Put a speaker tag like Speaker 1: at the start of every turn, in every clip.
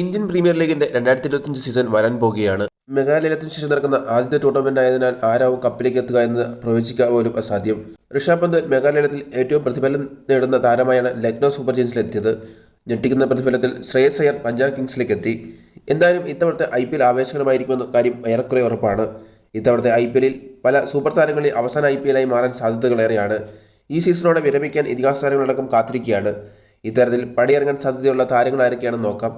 Speaker 1: Indian premier ലീഗിന്റെ രണ്ടായിരത്തി ഇരുപത്തിയഞ്ച് സീസൺ വരാൻ പോകുകയാണ്. മെഗാലയത്തിന് ശേഷം നടക്കുന്ന ആദ്യത്തെ ടൂർണമെന്റ് ആയതിനാൽ ആരാവും കപ്പിലേക്ക് എത്തുക എന്ന് പ്രവചിക്കുക പോലും അസാധ്യം. ഋഷഭ് പന്ത് മെഗാലയത്തിൽ ഏറ്റവും പ്രതിഫലം നേടുന്ന താരമായാണ് ലക്നൗ സൂപ്പർ ജയൻസിലെത്തിയത് ഞെട്ടിക്കുന്ന പ്രതിഫലത്തിൽ ശ്രേയസ് അയ്യർ പഞ്ചാബ് കിങ്സിലേക്ക് എത്തി. എന്തായാലും ഇത്തവണത്തെ ഐ പി എൽ ആവേശകരമായിരിക്കുമെന്ന കാര്യം ഏറെക്കുറെ ഉറപ്പാണ്. ഇത്തവണത്തെ ഐ പി എല്ലിൽ പല സൂപ്പർ താരങ്ങളിൽ അവസാന ഐ പി എല്ലായി മാറാൻ സാധ്യതകളേറെയാണ് ഈ സീസണോടെ വിരമിക്കാൻ ഇതിഹാസ താരങ്ങളടക്കം കാത്തിരിക്കുകയാണ്. ഇത്തരത്തിൽ പടിയിറങ്ങാൻ സാധ്യതയുള്ള താരങ്ങൾ ആരൊക്കെയാണെന്ന് നോക്കാം.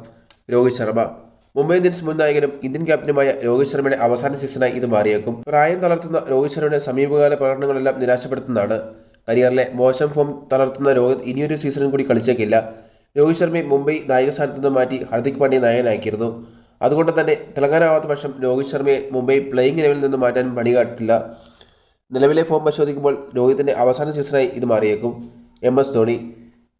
Speaker 1: രോഹിത് ശർമ്മ. മുംബൈ ഇന്ത്യൻസ് മുൻ നായകനും ഇന്ത്യൻ ക്യാപ്റ്റനുമായ രോഹിത് ശർമ്മയുടെ അവസാന സീസണായി ഇത് മാറിയേക്കും. പ്രായം തളർത്തുന്ന രോഹിത് ശർമ്മയുടെ സമീപകാല പ്രകടനങ്ങളെല്ലാം നിരാശപ്പെടുത്തുന്നതാണ്. കരിയറിലെ മോശം ഫോം തളർത്തുന്ന രോഹിത് ഇനിയൊരു സീസണും കൂടി കളിച്ചേക്കില്ല. രോഹിത് ശർമ്മയെ മുംബൈ നായക സ്ഥാനത്ത് നിന്ന് മാറ്റി ഹർദിക് പാണ്ഡ്യ നായകനാക്കിയിരുന്നു. അതുകൊണ്ട് തന്നെ തിളങ്ങാനാവാത്ത പക്ഷം രോഹിത് ശർമ്മയെ മുംബൈ പ്ലേയിങ് ലെവലിൽ നിന്ന് മാറ്റാൻ പണികാട്ടില്ല. നിലവിലെ ഫോം പരിശോധിക്കുമ്പോൾ രോഹിതിന്റെ അവസാന സീസണായി ഇത് മാറിയേക്കും. M S Dhoni.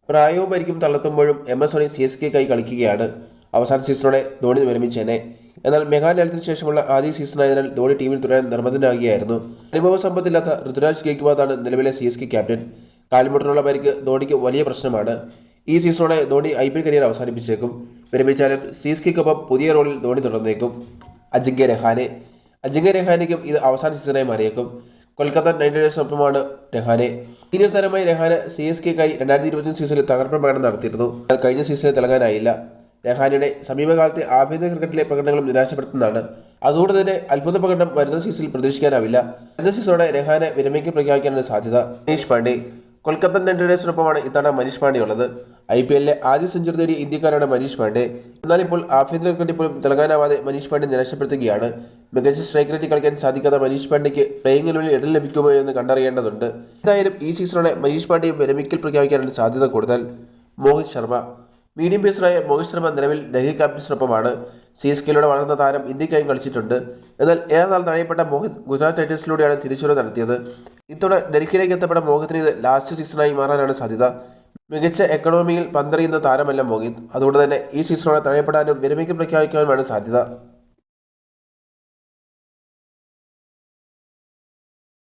Speaker 1: പ്രായവും പരിക്കും തളർത്തുമ്പോഴും M S Dhoni C S കെക്കായി കളിക്കുകയാണ്. അവസാന സീസണോടെ ധോണി വിരമിച്ചേനെ. എന്നാൽ മേഘാലയത്തിന് ശേഷമുള്ള ആദ്യ സീസണായതിനാൽ ധോണി ടീമിൽ തുടരാൻ നിർബന്ധനാകുകയായിരുന്നു. അനുഭവ സമ്പത്തില്ലാത്ത ഋതുരാജ് ഗേക്വാദാണ് നിലവിലെ സി എസ് കെ ക്യാപ്റ്റൻ. കാൽമുട്ടിനുള്ള പരിക്ക് ധോണിക്ക് വലിയ പ്രശ്നമാണ്. ഈ സീസണോടെ Dhoni I P L career അവസാനിപ്പിച്ചേക്കും. വിരമിച്ചാലും സി എസ് കെക്കൊപ്പം പുതിയ റോളിൽ ധോണി തുടർന്നേക്കും. അജിങ്ക്യ രഹാനെ. അജിങ്ക്യ രഹാനയ്ക്കും ഇത് അവസാന സീസണായി മാറിയേക്കും. കൊൽക്കത്ത നൈറ്റ് റൈഡേഴ്സിനൊപ്പമാണ് രഹാനെ. സീനിയർ താരമായി രഹാനെ സി എസ് കെക്കായി രണ്ടായിരത്തി ഇരുപത്തി സീസണിൽ തകർപ്പൻ പ്രകടനം നടത്തിയിരുന്നു. എന്നാൽ കഴിഞ്ഞ സീസണിൽ തിളങ്ങാനായില്ല രഹാനയുടെ സമീപകാലത്തെ ആഭ്യന്തര ക്രിക്കറ്റിലെ പ്രകടനങ്ങളും നിരാശപ്പെടുത്തുന്നതാണ്. അതുകൊണ്ട് തന്നെ അത്ഭുത പ്രകടനം വരുന്ന സീസണിൽ പ്രതീക്ഷിക്കാനാവില്ല. വരുന്ന സീസണോടെ രഹാനെ വിരമിക്കൽ പ്രഖ്യാപിക്കാനാണ് സാധ്യത. മനീഷ് പാണ്ഡെ കൊൽക്കത്ത നൈറ്റ് റൈഡേഴ്സിനൊപ്പമാണ് ഇത്തവണ മനീഷ് പാണ്ഡെ ഉള്ളത്. ഐ പി എല്ലിലെ ആദ്യ സെഞ്ചുറി നേടിയ ഇന്ത്യക്കാരാണ് മനീഷ് പാണ്ഡെ. എന്നാൽ ഇപ്പോൾ ആഭ്യന്തര ക്രിക്കറ്റിൽ പോലും തിളങ്ങാനാവാതെ മനീഷ് പാണ്ഡെ നിരാശപ്പെടുത്തുകയാണ്. മികച്ച സ്ട്രൈക്ക് റേറ്റ് കളിക്കാൻ സാധിക്കാത്ത മനീഷ് പാണ്ഡെക്ക് പ്ലേയിംഗ് ലെവലിൽ ഇടം ലഭിക്കുമോ എന്ന് കണ്ടറിയേണ്ടതുണ്ട്. എന്തായാലും ഈ സീസണോടെ മനീഷ് പാണ്ഡെയും വിരമിക്കൽ പ്രഖ്യാപിക്കാനാണ് സാധ്യത കൂടുതൽ. മോഹിത് ശർമ്മ മീഡിയം പേസറായ മോഹിത് ശർമ്മ നിലവിൽ ഡൽഹി ക്യാപിറ്റൽസിനൊപ്പമാണ്. സി എസ് കെയിലൂടെ വളർന്ന താരം ഇന്ത്യക്കായും കളിച്ചിട്ടുണ്ട്. എന്നാൽ ഏറെ നാൾ തഴയപ്പെട്ട മോഹിത് ഗുജറാത്ത് ടൈറ്റൻസിലൂടെയാണ് തിരിച്ചുവരവ് നടത്തിയത്. ഇത്തവണ ഡൽഹിയിലേക്ക് എത്തപ്പെട്ട മോഹിത്തിന് ഇത് ലാസ്റ്റ് സീസണായി മാറാനാണ് സാധ്യത. മികച്ച എക്കണോമിയിൽ പന്തറിയുന്ന താരമല്ല മോഹിത്. അതുകൊണ്ട് തന്നെ ഈ സീസണോടെ തഴയപ്പെടാനും വിരമിക്കൽ പ്രഖ്യാപിക്കാനുമാണ് സാധ്യത.